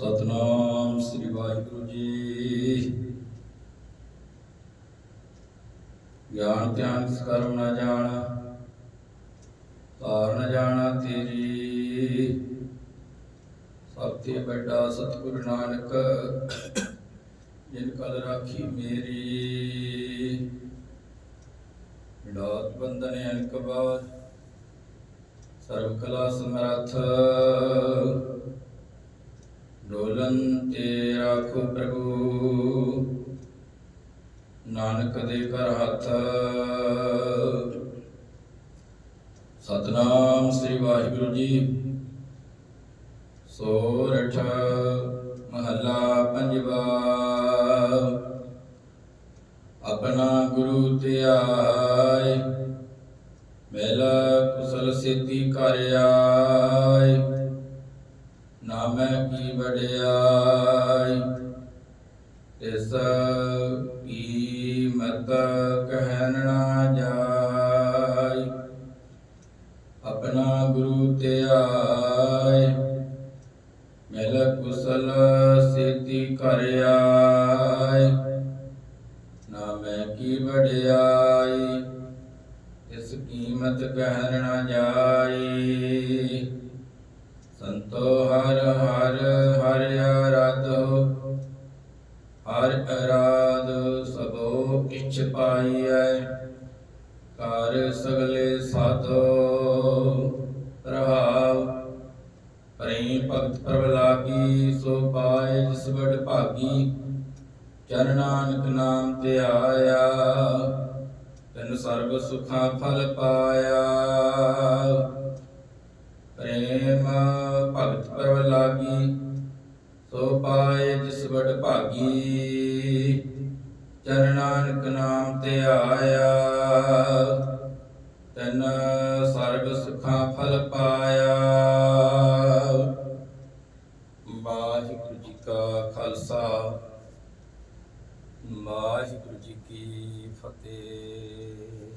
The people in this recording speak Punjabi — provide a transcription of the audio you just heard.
ਸਤਨਾਮ ਸ੍ਰੀ ਵਾਹਿਗੁਰੂ ਜੀ। ਗਿਆਨ ਧਿਆਨ ਕਰਮ ਨਾ ਜਾਣਾ ਤਾਰ ਨ ਜਾਣਾ ਤੇਰੀ। ਸਭ ਤੇ ਵੱਡਾ ਸਤਿਗੁਰ ਨਾਨਕ, ਜਿਨ ਕਲ ਰਾਖੀ ਮੇਰੀ। ਵਿਡਾਤ ਬੰਧਨ ਅਨਕ ਬਾਦ ਸਰਬ ਕਲਾ ਸਮਰੱਥ। ਡੋਲਨ ਤੇ ਰਾਖੋ ਪ੍ਰਭੂ। ਨਾਨਕ ਦੇ ਕਰ ਹੱਥ। ਸਤਨਾਮ ਸ੍ਰੀ ਵਾਹਿਗੁਰੂ ਜੀ। ਸੋਰਠ ਮਹੱਲਾ ਪੰਜਵਾ। ਆਪਣਾ ਗੁਰੂ ਧਿਆਇ ਮੇਲਾ ਕੁਸਲ ਸਿੱਧੀ ਕਰ ਆਏ। ਨਾਮੈ ਕੀ ਵਡਿਆਈ, ਤਿਸ ਕੀਮਤ ਕਹਿਣ ਨਾ ਜਾਈ। ਆਪਣਾ ਗੁਰੂ ਧਿਆਇ ਮਿਲ ਕੁਸਲ ਸਿੱਧੀ ਕਰ ਆਏ ਨਾਮੈ ਕੀ ਵਡਿਆਈ ਇਸ ਕੀਮਤ ਕਹਿਣ ਨਾ ਜਾਈ। ਸਭੋ ਪਾਈਐ। ਕਰ ਸਗਲੇ ਸਾਧੋ ਰਹਾਉ। ਪ੍ਰੇਮ ਭਗਤ ਪ੍ਰਭ ਲਾਗੀ ਸੋ ਪਾਏ ਜਿਸ ਵਡ ਭਾਗੀ। ਚਰਨ ਨਾਨਕ ਨਾਮ ਤੇ ਆਇਆ। ਤਨ ਸਰਬ ਸੁਖਾਂ ਫਲ ਪਾਇਆ। ਪ੍ਰੇਮ ਭਗਤ ਪ੍ਰਭ ਲਾਗੀ ਸੋ ਪਾਏ ਜਿਸ ਵਡ ਭਾਗੀ। ਚਰਨ ਨਾਨਕ ਨਾਮ ਤੇ ਆਇਆ। ਤਨ ਸਰਬ ਸੁਖਾਂ ਫਲ ਪਾਇਆ। ਵਾਹਿਗੁਰੂ ਜੀ ਕਾ ਖਾਲਸਾ, ਵਾਹਿਗੁਰੂ ਜੀ ਕੀ ਫਤਿਹ।